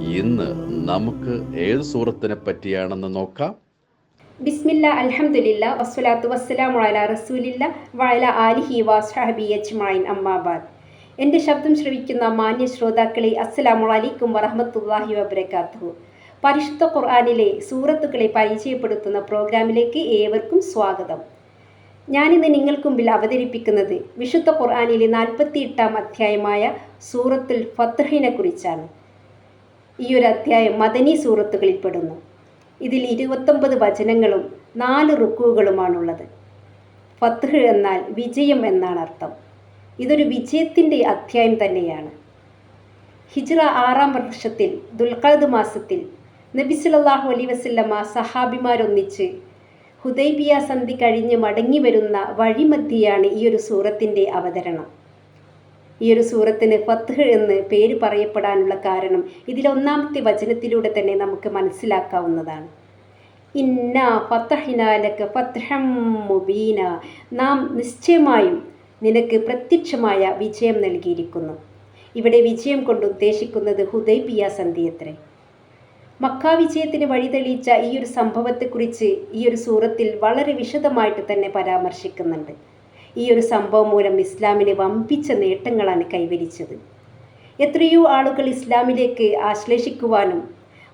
ഇന്ന് നമുക്ക് ഏത് സൂറത്തിനെ പറ്റിയാണെന്ന് നോക്കാം? ബിസ്മില്ല അലഹമുല്ല വസ്സലാത്തു വസ്സലാം വയല റസൂലില്ല വഅല ആലിഹി വസ്ഹബി അജ്മഈൻ അമ്മാബാദ് എന്റെ ശബ്ദം ശ്രവിക്കുന്ന മാന്യ ശ്രോതാക്കളെ അസ്സലാമു അലൈക്കും വറഹ്മത്തുള്ളാഹി വബറകാതുഹു. പരിശുദ്ധ ഖുർആാനിലെ സൂറത്തുകളെ പരിചയപ്പെടുത്തുന്ന പ്രോഗ്രാമിലേക്ക് ഏവർക്കും സ്വാഗതം. ഞാനിന്ന് നിങ്ങൾക്ക് മുമ്പിൽ അവതരിപ്പിക്കുന്നത് വിശുദ്ധ ഖുർആനിലെ നാൽപ്പത്തിയെട്ടാം അധ്യായമായ സൂറത്തുൽ ഫത്ഹിനെ കുറിച്ചാണ്. ഈ ഒരു അധ്യായം മദനി സൂറത്തുകളിൽ പെടുന്നു. ഇതിൽ ഇരുപത്തൊമ്പത് വചനങ്ങളും നാല് റുക്കുകളുമാണുള്ളത് ഫത്ഹ് എന്നാൽ വിജയം എന്നാണ് അർത്ഥം. ഇതൊരു വിജയത്തിന്റെ അധ്യായം തന്നെയാണ്. ഹിജ്റ ആറാം വർഷത്തിൽ ദുൽഖാദ് മാസത്തിൽ നബി സല്ലല്ലാഹു അലൈഹി വസല്ലമ സഹാബിമാരൊന്നിച്ച് ഹുദൈബിയ സന്ധി കഴിഞ്ഞ് മടങ്ങി വരുന്ന വഴിമധ്യയാണ് ഈ ഒരു സൂറത്തിന്റെ അവതരണം. ഈ ഒരു സൂറത്തിന് ഫത്ഹ് എന്ന് പേര് പറയപ്പെടാനുള്ള കാരണം ഇതിലൊന്നാമത്തെ വചനത്തിലൂടെ തന്നെ നമുക്ക് മനസ്സിലാക്കാവുന്നതാണ്. ഇന്ന ഫത്തഹിനാലക്ക് ഫത്തഹം മുബീന. നാം നിശ്ചയമായും നിനക്ക് പ്രത്യക്ഷമായ വിജയം നൽകിയിരിക്കുന്നു. ഇവിടെ വിജയം കൊണ്ട് ഉദ്ദേശിക്കുന്നത് ഹുദൈബിയ സന്ധിയത്രേ. മക്ക വിജയത്തിന് വഴിതെളിയിച്ച ഈ ഒരു സംഭവത്തെക്കുറിച്ച് ഈ ഒരു സൂറത്തിൽ വളരെ വിശദമായിട്ട് തന്നെ പരാമർശിക്കുന്നുണ്ട്. ഈ ഒരു സംഭവം മൂലം ഇസ്ലാമിന് വമ്പിച്ച നേട്ടങ്ങളാണ് കൈവരിച്ചത്. എത്രയോ ആളുകൾ ഇസ്ലാമിലേക്ക് ആശ്ലേഷിക്കുവാനും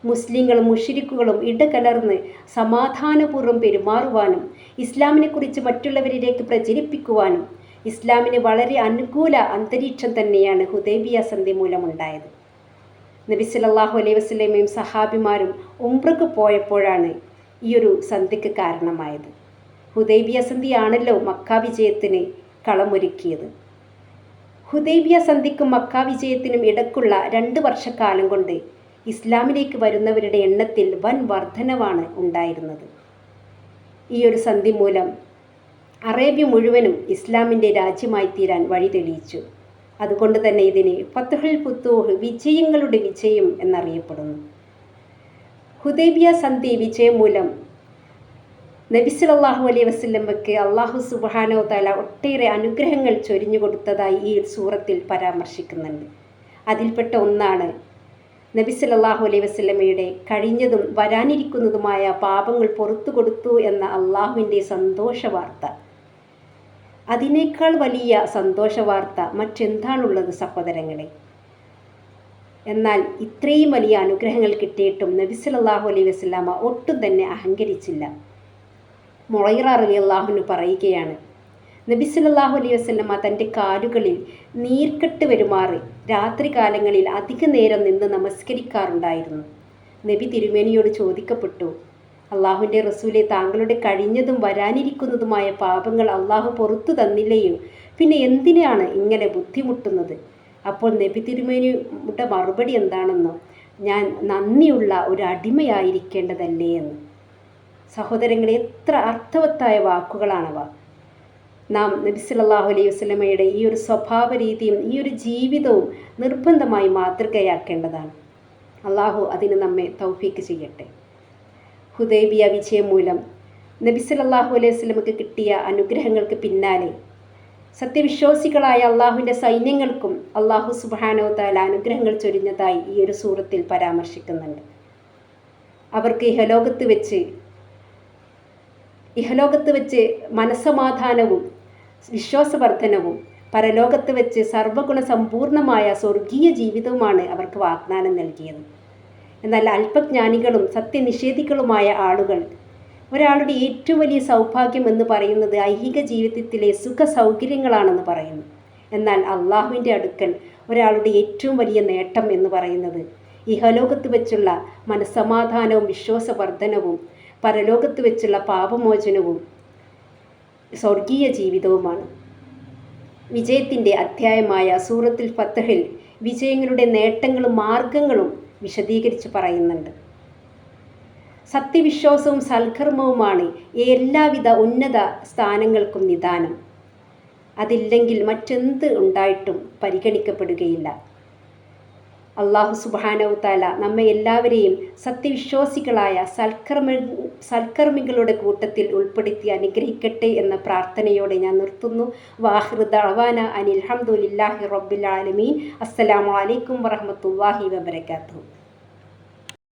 മുസ്ലിങ്ങളും മുഷിരിക്കുകളും ഇടകലർന്ന് സമാധാനപൂർവം പെരുമാറുവാനും ഇസ്ലാമിനെക്കുറിച്ച് മറ്റുള്ളവരിലേക്ക് പ്രചരിപ്പിക്കുവാനും ഇസ്ലാമിന് വളരെ അനുകൂല അന്തരീക്ഷം തന്നെയാണ് ഹുദൈബിയ സന്ധി മൂലമുണ്ടായത്. നബി സല്ലല്ലാഹു അലൈഹി വസ്ലമയും സഹാബിമാരും ഉംറക്ക് പോയപ്പോഴാണ് ഈ ഒരു സന്ധിക്ക് കാരണമായത്. ഹുദൈബിയ സന്ധിയാണല്ലോ മക്ക വിജയത്തിന് കളമൊരുക്കിയത്. ഹുദൈബിയ സന്ധിക്കും മക്ക വിജയത്തിനും ഇടക്കുള്ള രണ്ട് വർഷക്കാലം കൊണ്ട് ഇസ്ലാമിലേക്ക് വരുന്നവരുടെ എണ്ണത്തിൽ വൻ വർധനവാണ് ഉണ്ടായിരുന്നത്. ഈ ഒരു സന്ധി മൂലം അറേബ്യ മുഴുവനും ഇസ്ലാമിന്റെ രാജ്യമായി തീരാൻ വഴി തെളിയിച്ചു. അതുകൊണ്ട് തന്നെ ഇതിന് ഫത്തുഹൽ പുത്തൂഹ് വിജയങ്ങളുടെ വിജയം എന്നറിയപ്പെടുന്നു. ഹുദൈബിയ സന്ധി വിജയം മൂലം നബി അലൈ അലൈഹി വസല്ലമയ്ക്ക് അള്ളാഹു സുബാനോ തല ഒട്ടേറെ അനുഗ്രഹങ്ങൾ ചൊരിഞ്ഞു കൊടുത്തതായി ഈ സൂറത്തിൽ പരാമർശിക്കുന്നുണ്ട്. അതിൽപ്പെട്ട ഒന്നാണ് നബി സല്ലല്ലാഹു അലൈഹി വസല്ലമയുടെ കഴിഞ്ഞതും വരാനിരിക്കുന്നതുമായ പാപങ്ങൾ പുറത്തു കൊടുത്തു എന്ന അള്ളാഹുവിന്റെ സന്തോഷ വാർത്ത അതിനേക്കാൾ വലിയ സന്തോഷ വാർത്ത മറ്റെന്താണുള്ളത് സഹോദരങ്ങളെ? എന്നാൽ ഇത്രയും വലിയ അനുഗ്രഹങ്ങൾ കിട്ടിയിട്ടും നബി സല്ലല്ലാഹു അലൈഹി വസല്ലമ ഒട്ടും തന്നെ അഹങ്കരിച്ചില്ല. മൊളൈറ അലി അള്ളാഹുന് പറയുകയാണ്. നബി സല്ലല്ലാഹു അലൈഹി വസല്ലമ തന്റെ കാലുകളിൽ നീർക്കെട്ട് വരുമാറി രാത്രികാലങ്ങളിൽ അധിക നേരം നിന്ന് നമസ്കരിക്കാറുണ്ടായിരുന്നു. നബി തിരുമേനിയോട് ചോദിക്കപ്പെട്ടു അള്ളാഹുവിന്റെ റസൂലെ താങ്കളുടെ കഴിഞ്ഞതും വരാനിരിക്കുന്നതുമായ പാപങ്ങൾ അള്ളാഹു പുറത്തു തന്നില്ലയോ? പിന്നെ എന്തിനാണ് ഇങ്ങനെ ബുദ്ധിമുട്ടുന്നത്? അപ്പോൾ നബി തിരുമേനിയുടെ മറുപടി എന്താണെന്നോ ഞാൻ നന്ദിയുള്ള ഒരു അടിമയായിരിക്കേണ്ടതല്ലേ? എന്ന്. സഹോദരങ്ങളെ എത്ര അർത്ഥവത്തായ വാക്കുകളാണവ. നാം നബി സല്ലല്ലാഹു അലൈഹി വസല്ലമയുടെ ഈ ഒരു സ്വഭാവ രീതിയും ഈ ഒരു ജീവിതവും നിർബന്ധമായി മാതൃകയാക്കേണ്ടതാണ്. അള്ളാഹു അതിന് നമ്മെ തൗഫീക്ക് ചെയ്യട്ടെ. ഹുദൈബിയ വിജയം മൂലം നബി സല്ലല്ലാഹു അലൈഹി വസ്ലമക്ക് കിട്ടിയ അനുഗ്രഹങ്ങൾക്ക് പിന്നാലെ സത്യവിശ്വാസികളായ അള്ളാഹുവിന്റെ സൈന്യങ്ങൾക്കും അള്ളാഹു സുബാനോ താല അനുഗ്രഹങ്ങൾ ചൊരിഞ്ഞതായി ഈ ഒരു സൂറത്തിൽ പരാമർശിക്കുന്നുണ്ട്. അവർക്ക് ഇഹലോകത്ത് വെച്ച് ഇഹലോകത്ത് വെച്ച് മനസ്സമാധാനവും വിശ്വാസവർദ്ധനവും പരലോകത്ത് വെച്ച് സർവഗുണ സമ്പൂർണമായ സ്വർഗീയ ജീവിതവുമാണ് അവർക്ക് വാഗ്ദാനം നൽകിയത്. എന്നാൽ അല്പജ്ഞാനികളും സത്യനിഷേധികളുമായ ആളുകൾ ഒരാളുടെ ഏറ്റവും വലിയ സൗഭാഗ്യം എന്ന് പറയുന്നത് ഐഹിക ജീവിതത്തിലെ സുഖ സൗകര്യങ്ങളാണെന്ന് പറയുന്നു. എന്നാൽ അള്ളാഹുവിന്റെ അടുക്കൽ ഒരാളുടെ ഏറ്റവും വലിയ നേട്ടം എന്ന് പറയുന്നത് ഇഹലോകത്ത് വെച്ചുള്ള മനസ്സമാധാനവും വിശ്വാസവർദ്ധനവും പരലോകത്ത് വെച്ചുള്ള പാപമോചനവും സ്വർഗീയ ജീവിതവുമാണ്. വിജയത്തിന്റെ അധ്യായമായ സൂറത്തിൽ ഫത്തഹിൽ വിജയങ്ങളുടെ നേട്ടങ്ങളും മാർഗങ്ങളും വിശദീകരിച്ച് പറയുന്നുണ്ട്. സത്യവിശ്വാസവും സൽക്കർമ്മവുമാണ് എല്ലാവിധ ഉന്നത സ്ഥാനങ്ങൾക്കും നിദാനം. അതില്ലെങ്കിൽ മറ്റെന്ത് ഉണ്ടായിട്ടും പരിഗണിക്കപ്പെടുകയില്ല. അള്ളാഹു സുബാനവ് താല നമ്മെ എല്ലാവരെയും സത്യവിശ്വാസികളായ സൽക്കർമ്മ സൽക്കർമ്മികളുടെ കൂട്ടത്തിൽ ഉൾപ്പെടുത്തി അനുഗ്രഹിക്കട്ടെ എന്ന പ്രാർത്ഥനയോടെ ഞാൻ നിർത്തുന്നു. വാഹൃദ അവാന അനിൽ ഹംദുലില്ലാഹി റബ്ബിൽ ആലമീൻ. അസ്സലാമു അലൈക്കും വറഹമത്തല്ലാഹി വബർക്കാത്തു